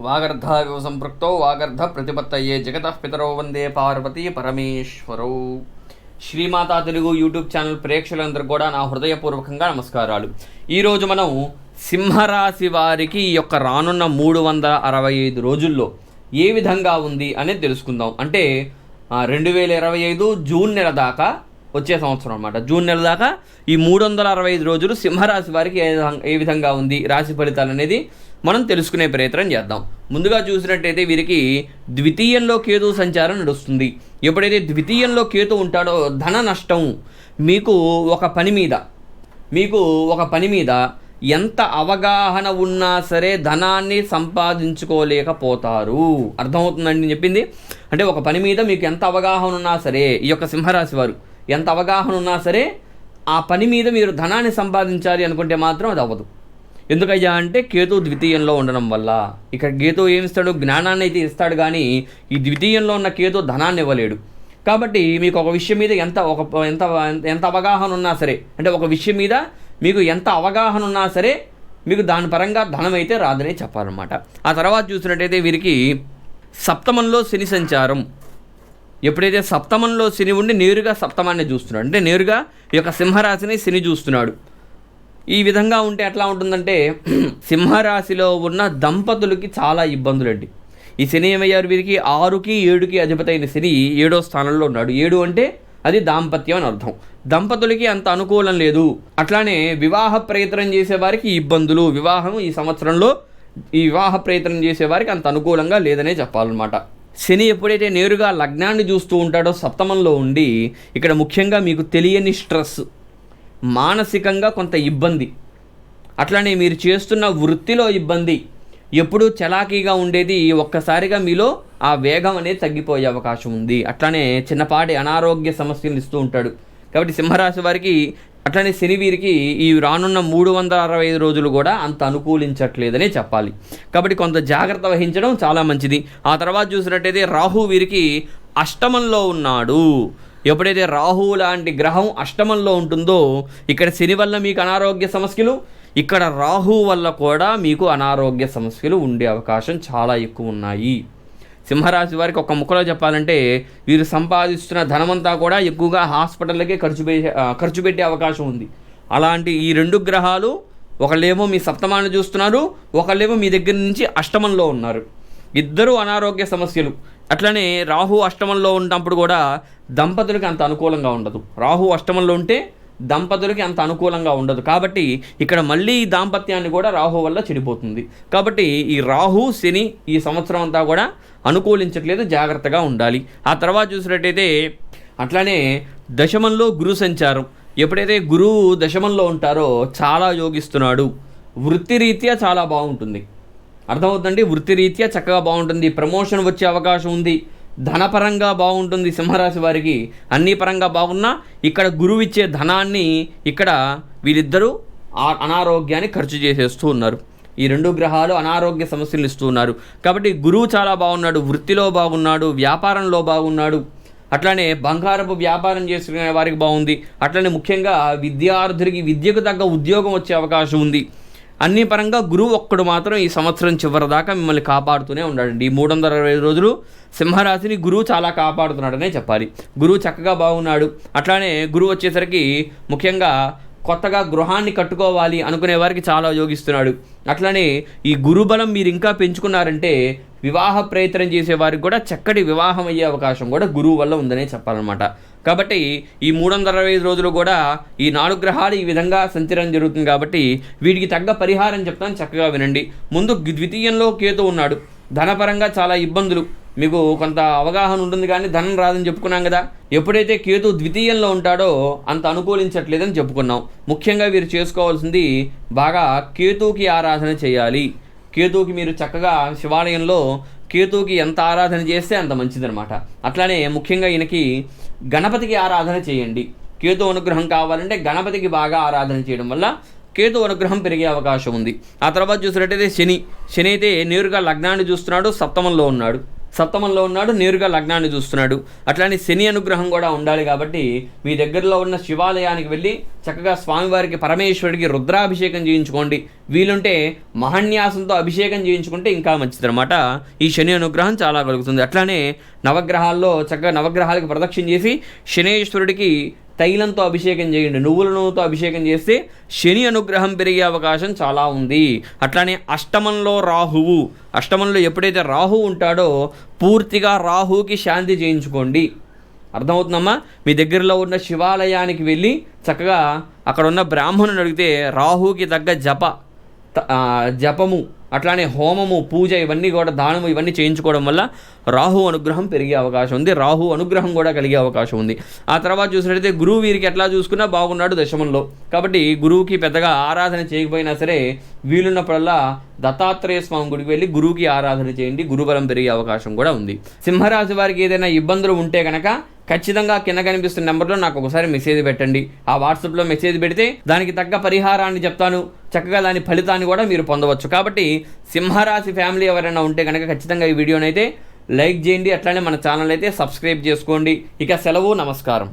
వాగర్ధావివ సంపృక్తో వాగర్ధ ప్రతిపత్తయే జగతః పితరో వందే పార్వతీ పరమేశ్వరౌ. శ్రీమాతా తెలుగు యూట్యూబ్ ఛానల్ ప్రేక్షకులందరూ కూడా నా హృదయపూర్వకంగా నమస్కారాలు. ఈరోజు మనం సింహరాశి వారికి ఈ యొక్క రానున్న మూడు వందల అరవై ఐదు రోజుల్లో ఏ విధంగా ఉంది అనేది తెలుసుకుందాం. అంటే రెండు వేల ఇరవై ఐదు జూన్ నెల దాకా వచ్చే సంవత్సరం అనమాట జూన్ నెల దాకా ఈ మూడు వందల అరవై ఐదు రోజులు సింహరాశి వారికి ఏ విధంగా ఏ విధంగా ఉంది? రాశి ఫలితాలు అనేది మనం తెలుసుకునే ప్రయత్నం చేద్దాం. ముందుగా చూసినట్టయితే వీరికి ద్వితీయంలో కేతు సంచారం నడుస్తుంది. ఎప్పుడైతే ద్వితీయంలో కేతు ఉంటాడో ధన నష్టం మీకు ఒక పని మీద మీకు ఒక పని మీద ఎంత అవగాహన ఉన్నా సరే ధనాన్ని సంపాదించుకోలేకపోతారు. అర్థమవుతుందండి నేను చెప్పింది? అంటే ఒక పని మీద మీకు ఎంత అవగాహన ఉన్నా సరే ఈ యొక్క సింహరాశి వారు ఎంత అవగాహన ఉన్నా సరే ఆ పని మీద మీరు ధనాన్ని సంపాదించాలి అనుకుంటే మాత్రం అది అవ్వదు. ఎందుకయ్యా అంటే కేతు ద్వితీయంలో ఉండడం వల్ల. ఇక్కడ కేతు ఏమిస్తాడు? జ్ఞానాన్ని అయితే ఇస్తాడు కానీ ఈ ద్వితీయంలో ఉన్న కేతు ధనాన్ని ఇవ్వలేడు. కాబట్టి మీకు ఒక విషయం మీద ఎంత ఒక ఎంత ఎంత అవగాహన ఉన్నా సరే అంటే ఒక విషయం మీద మీకు ఎంత అవగాహన ఉన్నా సరే మీకు దాని పరంగా ధనం అయితే రాదనే చెప్పాలన్నమాట. ఆ తర్వాత చూసినట్టయితే వీరికి సప్తమంలో శని సంచారం. ఎప్పుడైతే సప్తమంలో శని ఉండి నేరుగా సప్తమాన్ని చూస్తున్నాడు అంటే నేరుగా ఈ యొక్క సింహరాశిని శని చూస్తున్నాడు. ఈ విధంగా ఉంటే ఎట్లా ఉంటుందంటే సింహరాశిలో ఉన్న దంపతులకి చాలా ఇబ్బందులండి ఈ శని ఏమయ్యారు వీరికి? ఆరుకి ఏడుకి అధిపతైన శని ఏడో స్థానంలో ఉన్నాడు. ఏడు అంటే అది దాంపత్యం అని అర్థం. దంపతులకి అంత అనుకూలం లేదు. అట్లానే వివాహ ప్రయత్నం చేసేవారికి ఇబ్బందులు. వివాహం ఈ సంవత్సరంలో ఈ వివాహ ప్రయత్నం చేసేవారికి అంత అనుకూలంగా లేదనే చెప్పాలన్నమాట. శని ఎప్పుడైతే నేరుగా లగ్నాన్ని చూస్తూ ఉంటాడో సప్తమంలో ఉండి ఇక్కడ ముఖ్యంగా మీకు తెలియని స్ట్రెస్ మానసికంగా కొంత ఇబ్బంది. అట్లనే మీరు చేస్తున్న వృత్తిలో ఇబ్బంది. ఎప్పుడూ చలాకీగా ఉండేది ఒక్కసారిగా మీలో ఆ వేగం అనేది తగ్గిపోయే అవకాశం ఉంది. అట్లనే చిన్నపాటి అనారోగ్య సమస్యలు ఇస్తూ ఉంటాడు. కాబట్టి సింహరాశి వారికి అట్లనే శని వీరికి ఈ రానున్న మూడు వందల అరవై ఐదు రోజులు కూడా అంత అనుకూలించట్లేదనే చెప్పాలి. కాబట్టి కొంత జాగ్రత్త వహించడం చాలా మంచిది. ఆ తర్వాత చూసినట్టయితే రాహు వీరికి అష్టమంలో ఉన్నాడు. ఎప్పుడైతే రాహు లాంటి గ్రహం అష్టమంలో ఉంటుందో ఇక్కడ శని వల్ల మీకు అనారోగ్య సమస్యలు ఇక్కడ రాహు వల్ల కూడా మీకు అనారోగ్య సమస్యలు ఉండే అవకాశం చాలా ఎక్కువ ఉన్నాయి. సింహరాశి వారికి ఒక ముక్కలో చెప్పాలంటే వీరు సంపాదిస్తున్న ధనమంతా కూడా ఎక్కువగా హాస్పిటల్లకే ఖర్చు పె ఖర్చు పెట్టే అవకాశం ఉంది. అలాంటి ఈ రెండు గ్రహాలు ఒకళ్ళేమో మీ సప్తమాన్ని చూస్తున్నారు ఒకళ్ళేమో మీ దగ్గర నుంచి అష్టమంలో ఉన్నారు. ఇద్దరు అనారోగ్య సమస్యలు. అట్లనే రాహు అష్టమంలో ఉన్నప్పుడు కూడా దంపతులకి అంత అనుకూలంగా ఉండదు. రాహు అష్టమంలో ఉంటే దంపతులకి అంత అనుకూలంగా ఉండదు. కాబట్టి ఇక్కడ మళ్ళీ ఈ దాంపత్యాన్ని కూడా రాహు వల్ల చెడిపోతుంది. కాబట్టి ఈ రాహు శని ఈ సంవత్సరం అంతా కూడా అనుకూలించట్లేదు జాగ్రత్తగా ఉండాలి. ఆ తర్వాత చూసినట్టయితే అట్లానే దశమంలో గురు సంచారం. ఎప్పుడైతే గురువు దశమంలో ఉంటారో చాలా యోగిస్తున్నాడు. వృత్తిరీత్యా చాలా బాగుంటుంది. అర్థమవుతుందండి? వృత్తిరీత్యా చక్కగా బాగుంటుంది. ప్రమోషన్ వచ్చే అవకాశం ఉంది. ధనపరంగా బాగుంటుంది సింహరాశి వారికి. అన్ని పరంగా బాగున్నా ఇక్కడ గురువు ఇచ్చే ధనాన్ని ఇక్కడ వీరిద్దరూ అనారోగ్యాన్ని ఖర్చు చేసేస్తూ ఉన్నారు. ఈ రెండు గ్రహాలు అనారోగ్య సమస్యలు ఇస్తూ ఉన్నారు. కాబట్టి గురువు చాలా బాగున్నాడు వృత్తిలో బాగున్నాడు వ్యాపారంలో బాగున్నాడు. అట్లానే బంగారపు వ్యాపారం చేసుకునే వారికి బాగుంది. అట్లనే ముఖ్యంగా విద్యార్థులకి విద్యకు తగ్గ ఉద్యోగం వచ్చే అవకాశం ఉంది. అన్ని పరంగా గురువు ఒక్కడు మాత్రం ఈ సంవత్సరం చివరి దాకా మిమ్మల్ని కాపాడుతూనే ఉన్నాడండి. ఈ మూడు వందల అరవై రోజులు సింహరాశిని గురువు చాలా కాపాడుతున్నాడనే చెప్పాలి. గురువు చక్కగా బాగున్నాడు. అట్లానే గురువు వచ్చేసరికి ముఖ్యంగా కొత్తగా గృహాన్ని కట్టుకోవాలి అనుకునే వారికి చాలా యోగిస్తున్నాడు. అట్లనే ఈ గురుబలం మీరు ఇంకా పెంచుకున్నారంటే వివాహ ప్రయత్నం చేసే వారికి కూడా చక్కటి వివాహం అయ్యే అవకాశం కూడా గురువు వల్ల ఉందనే చెప్పాలన్నమాట. కాబట్టి ఈ మూడు వందల అరవై ఐదు రోజులు కూడా ఈ నాలుగు గ్రహాలు ఈ విధంగా సంచరం జరుగుతుంది కాబట్టి వీటికి తగ్గ పరిహారం చెప్తాను చక్కగా వినండి. ముందు ద్వితీయంలో కేతు ఉన్నాడు. ధనపరంగా చాలా ఇబ్బందులు. మీకు కొంత అవగాహన ఉంటుంది కానీ ధనం రాదని చెప్పుకున్నాం కదా. ఎప్పుడైతే కేతు ద్వితీయంలో ఉంటాడో అంత అనుకూలించట్లేదని చెప్పుకున్నాం. ముఖ్యంగా వీరు చేసుకోవాల్సింది బాగా కేతుకి ఆరాధన చేయాలి. కేతుకి మీరు చక్కగా శివాలయంలో కేతుకి ఎంత ఆరాధన చేస్తే అంత మంచిదనమాట అట్లానే ముఖ్యంగా ఈయనకి గణపతికి ఆరాధన చేయండి. కేతు అనుగ్రహం కావాలంటే గణపతికి బాగా ఆరాధన చేయడం వల్ల కేతు అనుగ్రహం పెరిగే అవకాశం ఉంది. ఆ తర్వాత చూసినట్టయితే శని శని అయితే నేరుగా లగ్నాన్ని చూస్తున్నాడు సప్తమంలో ఉన్నాడు. సప్తమంలో ఉన్నాడు నేరుగా లగ్నాన్ని చూస్తున్నాడు. అట్లానే శని అనుగ్రహం కూడా ఉండాలి కాబట్టి మీ దగ్గరలో ఉన్న శివాలయానికి వెళ్ళి చక్కగా స్వామివారికి పరమేశ్వరుడికి రుద్రాభిషేకం చేయించుకోండి. వీలుంటే మహన్యాసంతో అభిషేకం చేయించుకుంటే ఇంకా మంచిదనమాట ఈ శని అనుగ్రహం చాలా కలుగుతుంది. అట్లానే నవగ్రహాల్లో చక్కగా నవగ్రహాలకి ప్రదక్షిణ చేసి శనేశ్వరుడికి తైలంతో అభిషేకం చేయండి. నువ్వుల నూనెతో అభిషేకం చేస్తే శని అనుగ్రహం పెరిగే అవకాశం చాలా ఉంది. అట్లానే అష్టమంలో రాహువు. అష్టమంలో ఎప్పుడైతే రాహువు ఉంటాడో పూర్తిగా రాహువుకి శాంతి చేయించుకోండి. అర్థమవుతుందమ్మా? మీ దగ్గరలో ఉన్న శివాలయానికి వెళ్ళి చక్కగా అక్కడ ఉన్న బ్రాహ్మణుని అడిగితే రాహుకి తగ్గ జప త- జపము అట్లానే హోమము పూజ ఇవన్నీ కూడా దానము ఇవన్నీ చేయించుకోవడం వల్ల రాహు అనుగ్రహం పెరిగే అవకాశం ఉంది. రాహు అనుగ్రహం కూడా కలిగే అవకాశం ఉంది. ఆ తర్వాత చూసినట్లయితే గురువు వీరికి ఎట్లా చూసుకున్నా బాగున్నాడు దశమంలో. కాబట్టి గురువుకి పెద్దగా ఆరాధన చేయకపోయినా సరే వీలున్నప్పుడల్లా దత్తాత్రేయ స్వామి గుడికి వెళ్ళి గురువుకి ఆరాధన చేయండి. గురుబలం పెరిగే అవకాశం కూడా ఉంది. సింహరాశి వారికి ఏదైనా ఇబ్బందులు ఉంటే కనుక ఖచ్చితంగా కింద కనిపిస్తున్న నెంబర్లో నాకు ఒకసారి మెసేజ్ పెట్టండి. ఆ వాట్సాప్లో మెసేజ్ పెడితే దానికి తగ్గ పరిహారాన్ని చెప్తాను. చక్కగా దాని ఫలితాన్ని కూడా మీరు పొందవచ్చు. కాబట్టి సింహరాశి ఫ్యామిలీ ఎవరైనా ఉంటే కనుక ఖచ్చితంగా ఈ వీడియోనైతే లైక్ చేయండి. అట్లానే మన ఛానల్ అయితే సబ్స్క్రైబ్ చేసుకోండి. ఇక సెలవు నమస్కారం.